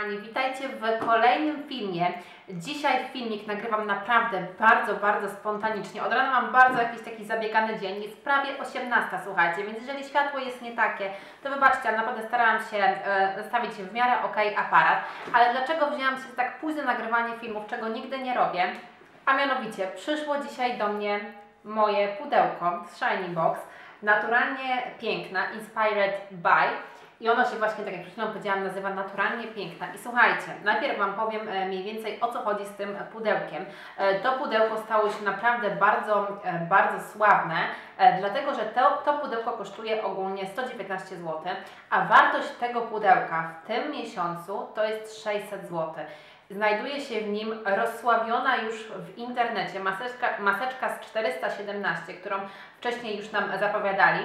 kochani, witajcie w kolejnym filmie. Dzisiaj filmik nagrywam naprawdę bardzo, bardzo spontanicznie. Od rana mam bardzo jakiś taki zabiegany dzień, jest prawie 18, słuchajcie, więc jeżeli światło jest nie takie, to wybaczcie, ale naprawdę starałam się e, stawić w miarę ok aparat. Ale dlaczego wzięłam się tak późne nagrywanie filmów, czego nigdy nie robię? A mianowicie, przyszło dzisiaj do mnie moje pudełko z Shiny Box, naturalnie piękna, inspired by. I ono się właśnie, tak jak przed chwilą powiedziałam, nazywa Naturalnie Piękna. I słuchajcie, najpierw Wam powiem e, mniej więcej o co chodzi z tym pudełkiem. E, to pudełko stało się naprawdę bardzo, e, bardzo sławne, dlatego że to, to pudełko kosztuje ogólnie 119 zł, a wartość tego pudełka w tym miesiącu to jest 600 zł. Znajduje się w nim rozsławiona już w internecie maseczka, maseczka z 417, którą wcześniej już nam zapowiadali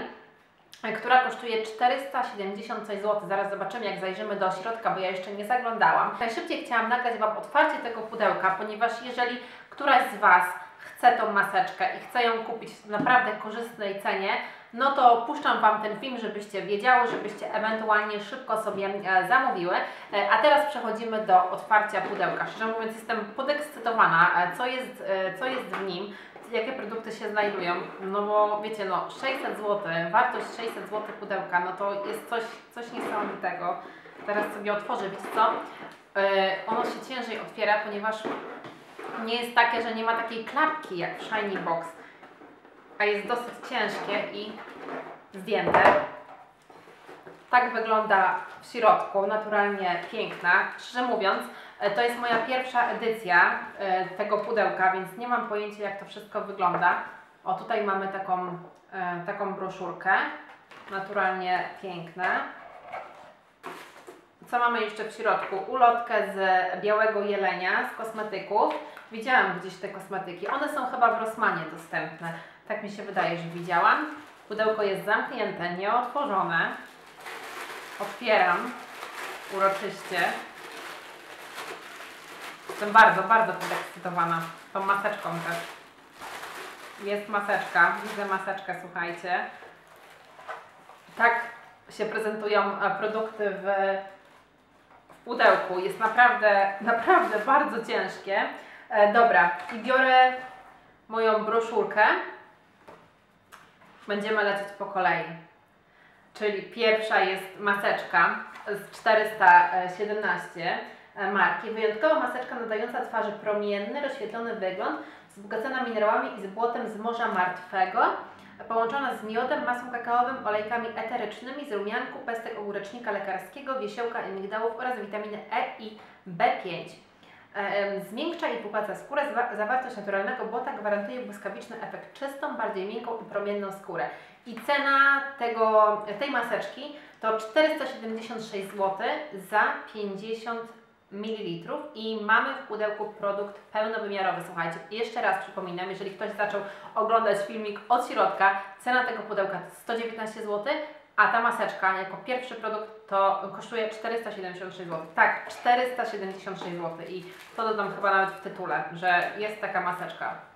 która kosztuje 470 zł. Zaraz zobaczymy, jak zajrzymy do środka, bo ja jeszcze nie zaglądałam. Najszybciej chciałam nagrać Wam otwarcie tego pudełka, ponieważ jeżeli któraś z Was chce tą maseczkę i chce ją kupić w naprawdę korzystnej cenie, no to puszczam Wam ten film, żebyście wiedziały, żebyście ewentualnie szybko sobie e, zamówiły. E, a teraz przechodzimy do otwarcia pudełka. Szczerze mówiąc jestem podekscytowana, e, co jest, co jest w nim jakie produkty się znajdują, no bo wiecie, no 600 zł, wartość 600 zł pudełka, no to jest coś, coś niesamowitego. Teraz sobie otworzę, wiecie co? Yy, ono się ciężej otwiera, ponieważ nie jest takie, że nie ma takiej klapki jak w Shiny Box, a jest dosyć ciężkie i zdjęte. Tak wygląda w środku, naturalnie piękna. Szczerze mówiąc, to jest moja pierwsza edycja e, tego pudełka, więc nie mam pojęcia jak to wszystko wygląda. O, tutaj mamy taką, e, taką broszurkę, naturalnie piękne. Co mamy jeszcze w środku? Ulotkę z białego jelenia, z kosmetyków. Widziałam gdzieś te kosmetyki. One są chyba w Rossmanie dostępne. Tak mi się wydaje, że widziałam. Pudełko jest zamknięte, nieotworzone. Otwieram uroczyście. Jestem bardzo, bardzo podekscytowana tą maseczką też. Jest maseczka, widzę maseczkę, słuchajcie. Tak się prezentują e, produkty w, w pudełku. Jest naprawdę, naprawdę bardzo ciężkie. E, dobra, i biorę moją broszurkę. Będziemy lecieć po kolei. Czyli pierwsza jest maseczka z 417 E, marki. Wyjątkowa maseczka nadająca twarzy promienny, rozświetlony wygląd, wzbogacona minerałami i z błotem z Morza Martwego, połączona z miodem, masą kakaowym, olejkami eterycznymi z rumianku, pestek ogórecznika lekarskiego, wiesiołka i migdałów oraz witaminy E i B5. E, zmiękcza i pogładza skórę, zawartość naturalnego błota gwarantuje błyskawiczny efekt czystą, bardziej miękką i promienną skórę. I cena tego, tej maseczki to 476 zł za 50 ml i mamy w pudełku produkt pełnowymiarowy. Słuchajcie, jeszcze raz przypominam, jeżeli ktoś zaczął oglądać filmik od środka, cena tego pudełka to 119 zł, a ta maseczka jako pierwszy produkt to kosztuje 476 zł. Tak, 476 zł i to dodam chyba nawet w tytule, że jest taka maseczka.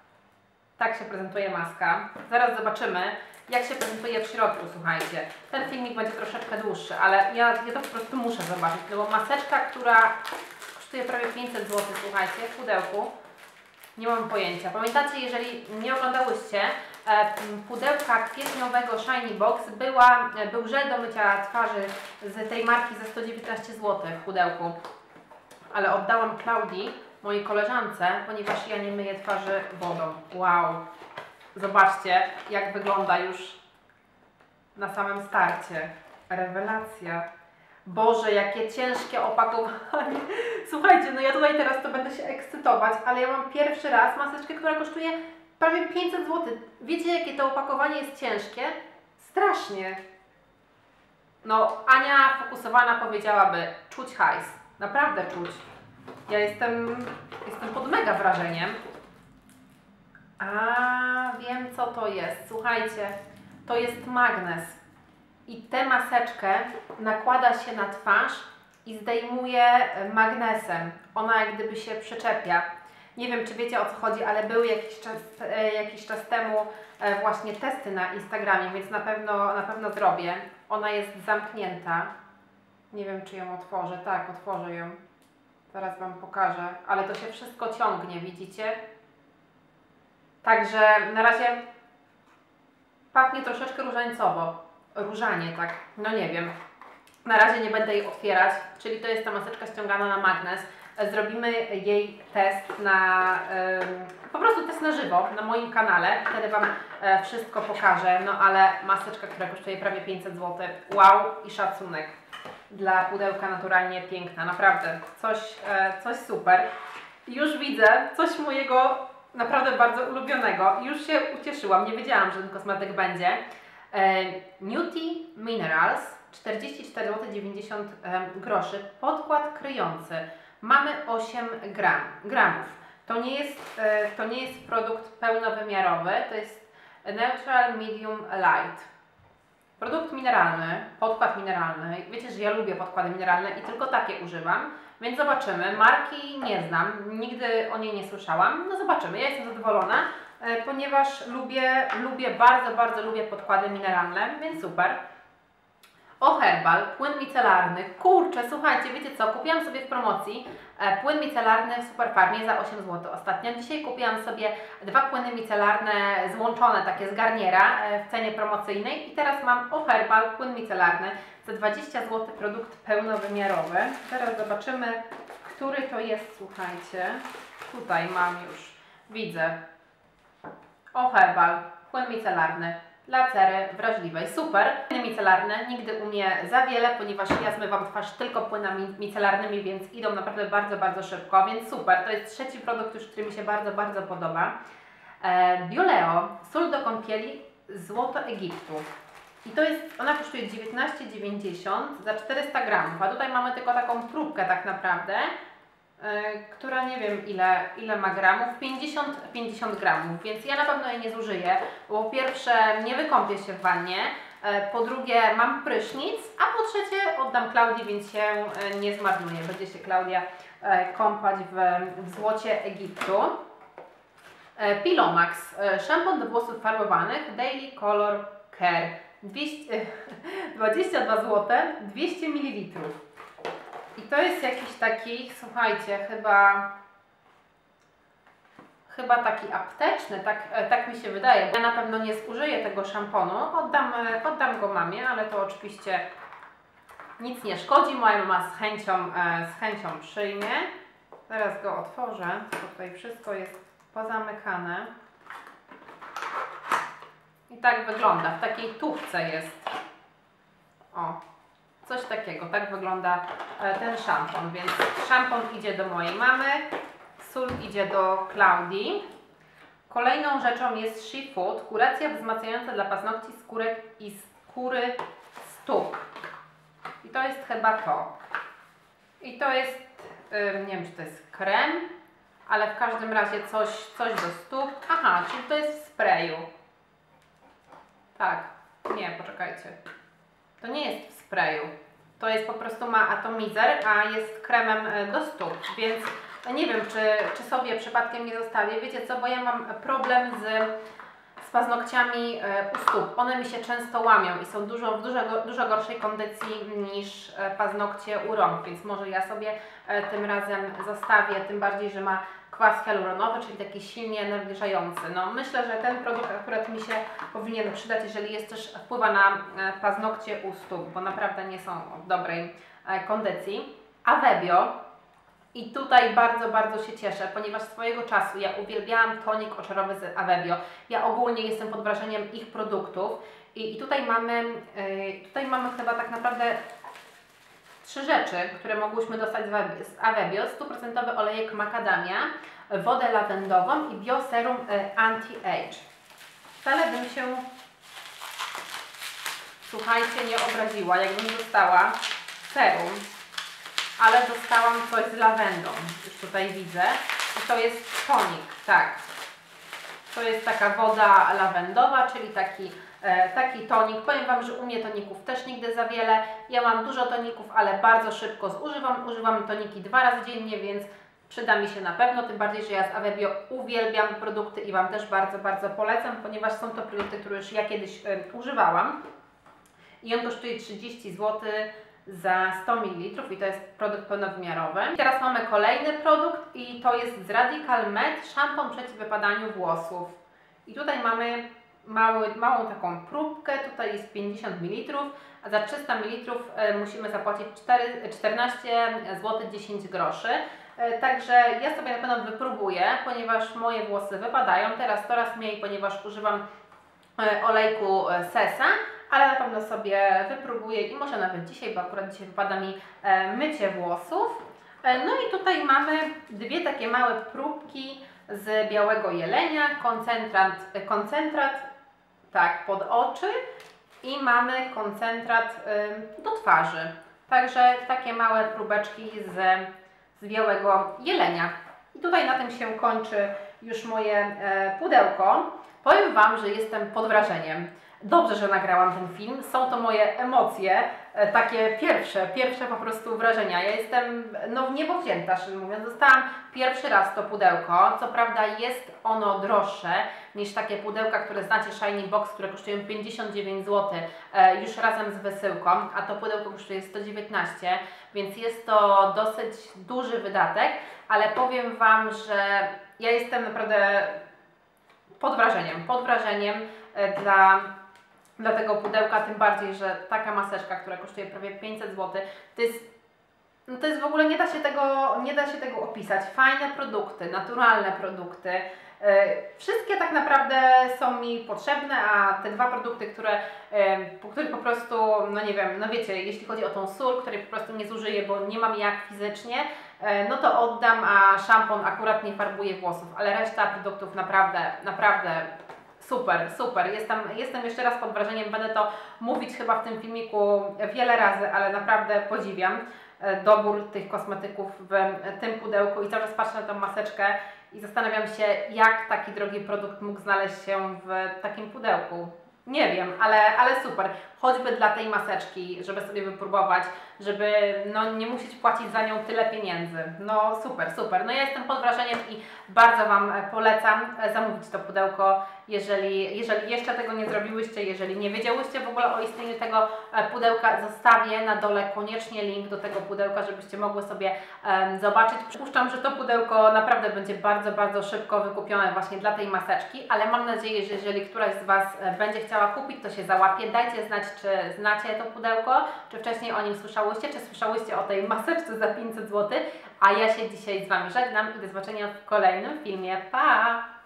Tak się prezentuje maska. Zaraz zobaczymy, jak się prezentuje w środku, słuchajcie. Ten filmik będzie troszeczkę dłuższy, ale ja, ja to po prostu muszę zobaczyć, no bo maseczka, która kosztuje prawie 500 zł, słuchajcie, w pudełku, nie mam pojęcia. Pamiętacie, jeżeli nie oglądałyście e, pudełka kwietniowego Shiny Box, była, e, był żel do mycia twarzy z tej marki za 119 zł w pudełku, ale oddałam Klaudii, mojej koleżance, ponieważ ja nie myję twarzy wodą. Wow! Zobaczcie, jak wygląda już na samym starcie. Rewelacja. Boże, jakie ciężkie opakowanie. Słuchajcie, no ja tutaj teraz to będę się ekscytować, ale ja mam pierwszy raz maseczkę, która kosztuje prawie 500 zł. Wiecie, jakie to opakowanie jest ciężkie? Strasznie. No, Ania fokusowana powiedziałaby, czuć hajs. Naprawdę czuć. Ja jestem, jestem pod mega wrażeniem. A, wiem co to jest. Słuchajcie, to jest magnes. I tę maseczkę nakłada się na twarz i zdejmuje magnesem. Ona jak gdyby się przyczepia. Nie wiem, czy wiecie o co chodzi, ale były jakiś czas, e, jakiś czas temu e, właśnie testy na Instagramie, więc na pewno, na pewno zrobię. Ona jest zamknięta. Nie wiem, czy ją otworzę. Tak, otworzę ją. Zaraz Wam pokażę, ale to się wszystko ciągnie, widzicie? Także na razie pachnie troszeczkę różańcowo. Różanie, tak. No nie wiem. Na razie nie będę jej otwierać, czyli to jest ta maseczka ściągana na magnes. Zrobimy jej test na, po prostu test na żywo na moim kanale. Wtedy Wam e, wszystko pokażę. No ale maseczka, która kosztuje prawie 500 zł. Wow i szacunek. Dla pudełka naturalnie piękna, naprawdę. Coś, e, coś super. Już widzę coś mojego naprawdę bardzo ulubionego. Już się ucieszyłam, nie wiedziałam, że ten kosmetyk będzie. E, Newty Minerals 44 zł 90 groszy. Podkład kryjący. Mamy 8 gram, gramów. To nie, jest, e, to nie jest produkt pełnowymiarowy, to jest Neutral Medium Light. Produkt mineralny, podkład mineralny. Wiecie, że ja lubię podkłady mineralne i tylko takie używam, więc zobaczymy. Marki nie znam, nigdy o niej nie słyszałam. No zobaczymy, ja jestem zadowolona, e, ponieważ lubię, lubię, bardzo, bardzo lubię podkłady mineralne, więc super. O Herbal, płyn micelarny. Kurczę, słuchajcie, wiecie co? Kupiłam sobie w promocji e, płyn micelarny w Superfarmie za 8 zł ostatnio. Dzisiaj kupiłam sobie dwa płyny micelarne złączone, takie z garniera e, w cenie promocyjnej. I teraz mam O Herbal, płyn micelarny za 20 zł, produkt pełnowymiarowy. Teraz zobaczymy, który to jest, słuchajcie. Tutaj mam już, widzę. O Herbal, płyn micelarny dla cery wrażliwej. Super. Płyny micelarne nigdy u mnie za wiele, ponieważ ja zmywam twarz tylko płynami micelarnymi, więc idą naprawdę bardzo, bardzo szybko, więc super. To jest trzeci produkt już, który mi się bardzo, bardzo podoba. E, Bioleo, sól do kąpieli Złoto Egiptu. I to jest, ona kosztuje 19,90 za 400 gramów, a tutaj mamy tylko taką próbkę tak naprawdę, która nie wiem ile, ile ma gramów, 50, 50 gramów, więc ja na pewno jej nie zużyję, bo po pierwsze nie wykąpię się w wannie, yy, po drugie mam prysznic, a po trzecie oddam Klaudii, więc się yy, nie zmarnuje, będzie się Klaudia kąpać w, w złocie Egiptu. Pilomax, szampon do włosów farbowanych, Daily Color Care. 200, 22 zł, 200 ml. I to jest jakiś taki, słuchajcie, chyba chyba taki apteczny, tak, tak mi się wydaje. Ja na pewno nie zużyję tego szamponu, oddam, oddam go mamie, ale to oczywiście nic nie szkodzi. Moja mama z chęcią, z chęcią przyjmie. Teraz go otworzę, tutaj wszystko jest pozamykane. I tak wygląda, w takiej tuchce jest. O, coś takiego, tak wygląda e, ten szampon, więc szampon idzie do mojej mamy, sól idzie do Klaudii. Kolejną rzeczą jest She Food, kuracja wzmacniająca dla paznokci, skórek i skóry stóp. I to jest chyba to. I to jest, nie wiem czy to jest krem, ale w każdym razie coś, coś do stóp. Aha, czyli to jest w sprayu. Tak. Nie, poczekajcie. To nie jest w sprayu. To jest po prostu ma atomizer, a jest kremem e, do stóp, więc nie wiem, czy, czy sobie przypadkiem nie zostawię. Wiecie co, bo ja mam problem z, z paznokciami e, u stóp. One mi się często łamią i są dużo, w dużo, dużo gorszej kondycji niż e, paznokcie u rąk, więc może ja sobie tym razem zostawię, tym bardziej, że ma kwas hialuronowy, czyli taki silnie nawilżający. No, myślę, że ten produkt akurat mi się powinien przydać, jeżeli jest też wpływa na e, paznokcie u stóp, bo naprawdę nie są w dobrej e, kondycji. Avebio i tutaj bardzo, bardzo się cieszę, ponieważ swojego czasu ja uwielbiałam tonik oczarowy z Avebio. Ja ogólnie jestem pod wrażeniem ich produktów i, i tutaj mamy, yy, tutaj mamy chyba tak naprawdę trzy rzeczy, które mogłyśmy dostać z Avebio. 100% olejek makadamia, wodę lawendową i bioserum e, anti-age. Wcale bym się, słuchajcie, nie obraziła, jakbym dostała serum, ale dostałam coś z lawendą, już tutaj widzę. I to jest tonik, tak. To jest taka woda lawendowa, czyli taki E, taki tonik. Powiem Wam, że u mnie toników też nigdy za wiele. Ja mam dużo toników, ale bardzo szybko zużywam. Używam toniki dwa razy dziennie, więc przyda mi się na pewno. Tym bardziej, że ja z Avebio uwielbiam produkty i Wam też bardzo, bardzo polecam, ponieważ są to produkty, które już ja kiedyś y, używałam. I on kosztuje 30 zł. Za 100 ml i to jest produkt pełnowymiarowy. Teraz mamy kolejny produkt i to jest z Radical Med szampon przeciw wypadaniu włosów. I tutaj mamy mały, małą taką próbkę, tutaj jest 50 ml, a za 300 ml e, musimy zapłacić 4, 14 zł 10 groszy. E, Także ja sobie na pewno wypróbuję, ponieważ moje włosy wypadają teraz coraz mniej, ponieważ używam e, olejku Sesa, ale na pewno sobie wypróbuję i może nawet dzisiaj, bo akurat dzisiaj wypada mi e, mycie włosów. E, No i tutaj mamy dwie takie małe próbki z białego jelenia, koncentrat, e, koncentrat tak, pod oczy i mamy koncentrat do twarzy. Także takie małe próbeczki z, z białego jelenia. I tutaj na tym się kończy już moje pudełko. Powiem Wam, że jestem pod wrażeniem. Dobrze, że nagrałam ten film. Są to moje emocje, e, takie pierwsze, pierwsze po prostu wrażenia. Ja jestem no, w niebo wzięta, szczerze mówiąc. Dostałam pierwszy raz to pudełko. Co prawda jest ono droższe niż takie pudełka, które znacie Shiny Box, które kosztują 59 zł e, już razem z wysyłką, a to pudełko kosztuje 119, więc jest to dosyć duży wydatek, ale powiem Wam, że ja jestem naprawdę pod wrażeniem, pod wrażeniem e, dla, dla tego pudełka, tym bardziej, że taka maseczka, która kosztuje prawie 500 zł, to jest no to jest w ogóle nie da się tego, nie da się tego opisać. Fajne produkty, naturalne produkty. E, Wszystkie tak naprawdę są mi potrzebne, a te dwa produkty, które, e, po których po prostu, no nie wiem, no wiecie, jeśli chodzi o tą sól, której po prostu nie zużyję, bo nie mam jak fizycznie, e, no to oddam, a szampon akurat nie farbuje włosów, ale reszta produktów naprawdę, naprawdę Super, super. Jestem, jestem jeszcze raz pod wrażeniem. Będę to mówić chyba w tym filmiku wiele razy, ale naprawdę podziwiam e, dobór tych kosmetyków w tym pudełku i cały czas patrzę na tą maseczkę i zastanawiam się, jak taki drogi produkt mógł znaleźć się w takim pudełku. Nie wiem, ale, ale super. Choćby dla tej maseczki, żeby sobie wypróbować, żeby no, nie musieć płacić za nią tyle pieniędzy. No super, super. No ja jestem pod wrażeniem i bardzo Wam e, polecam e, zamówić to pudełko, jeżeli, jeżeli jeszcze tego nie zrobiłyście, jeżeli nie wiedziałyście w ogóle o istnieniu tego e, pudełka, zostawię na dole koniecznie link do tego pudełka, żebyście mogły sobie em, zobaczyć. Przypuszczam, że to pudełko naprawdę będzie bardzo, bardzo szybko wykupione właśnie dla tej maseczki, ale mam nadzieję, że jeżeli któraś z Was e, będzie chciała kupić, to się załapie. Dajcie znać, czy znacie to pudełko, czy wcześniej o nim słyszałyście, czy słyszałyście o tej maseczce za 500 zł. A ja się dzisiaj z Wami żegnam i do zobaczenia w kolejnym filmie. Pa!